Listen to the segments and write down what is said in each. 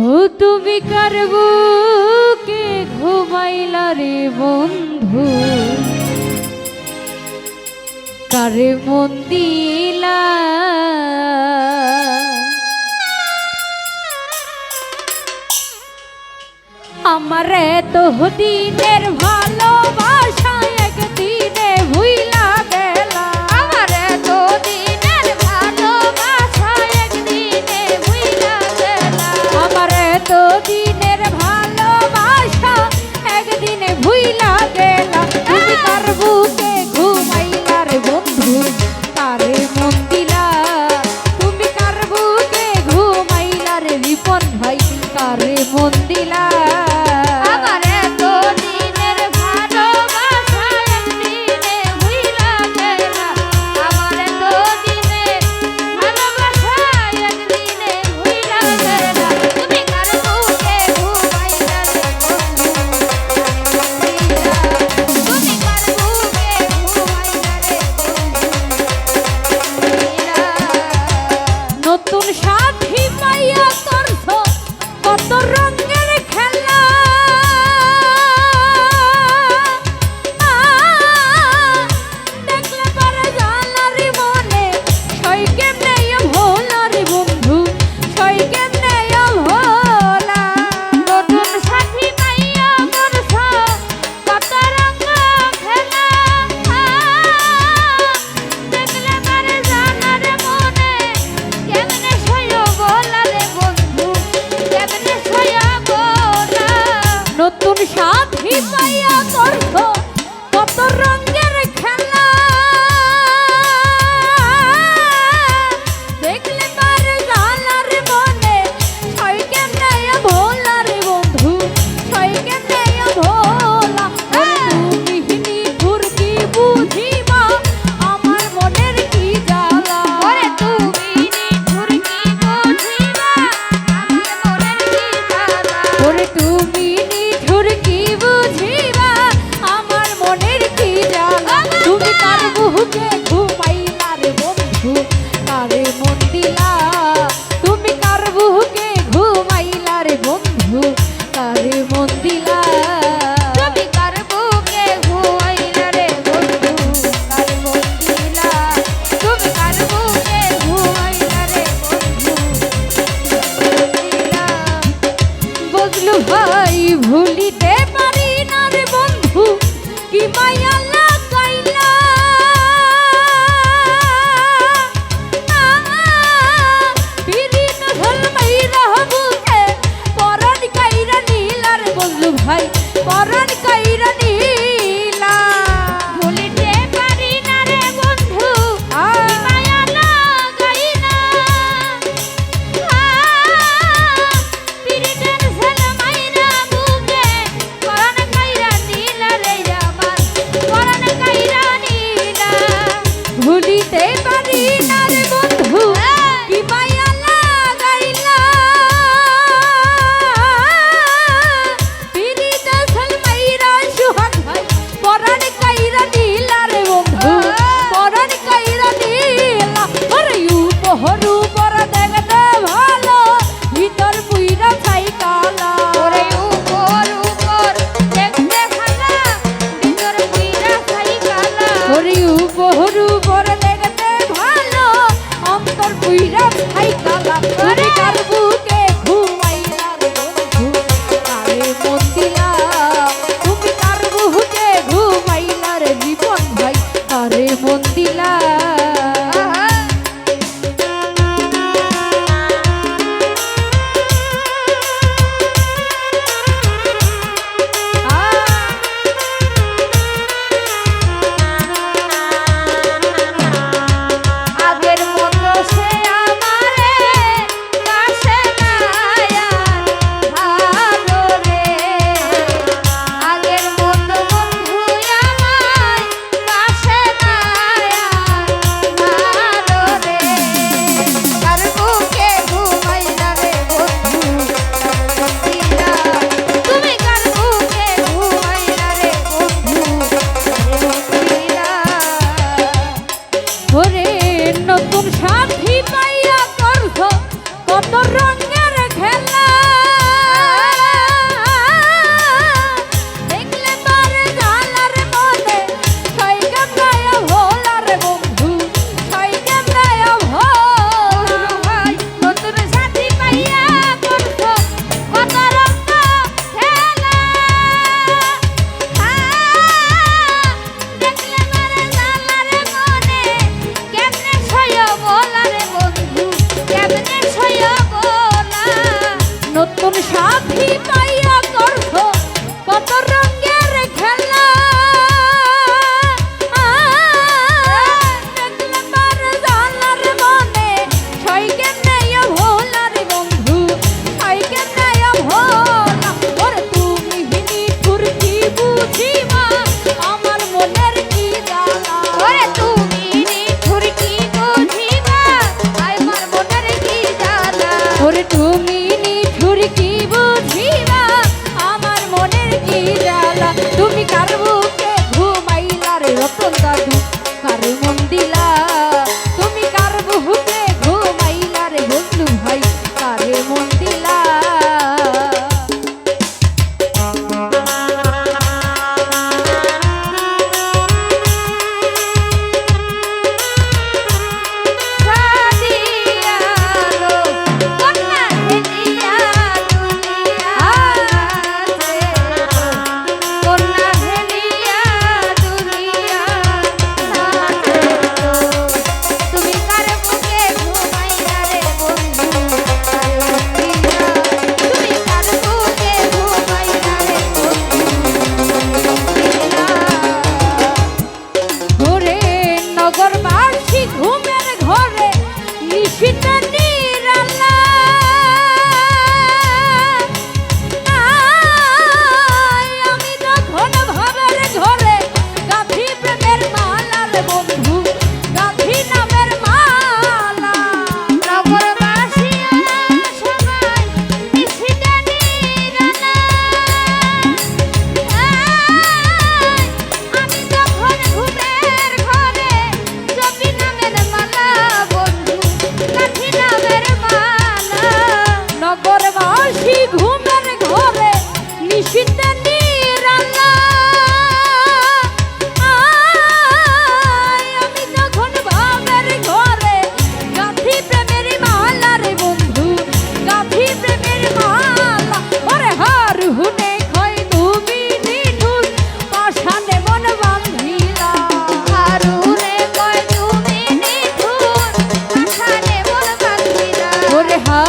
ও তুমি কারব কে ঘুমাইলা রে বন্ধু? কারে মন আমার এত দিনের ভালোবাসা বুক তুমি my ভুলতে পারি না। ওরে তুমি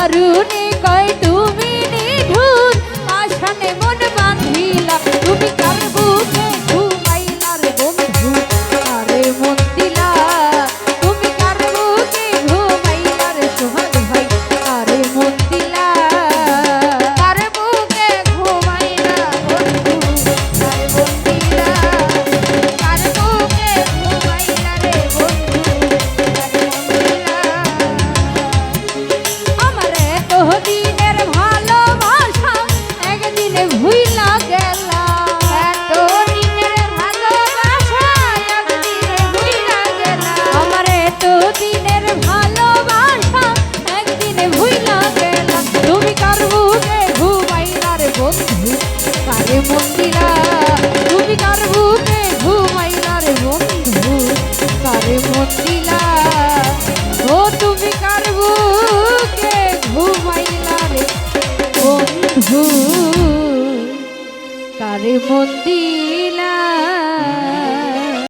ওরে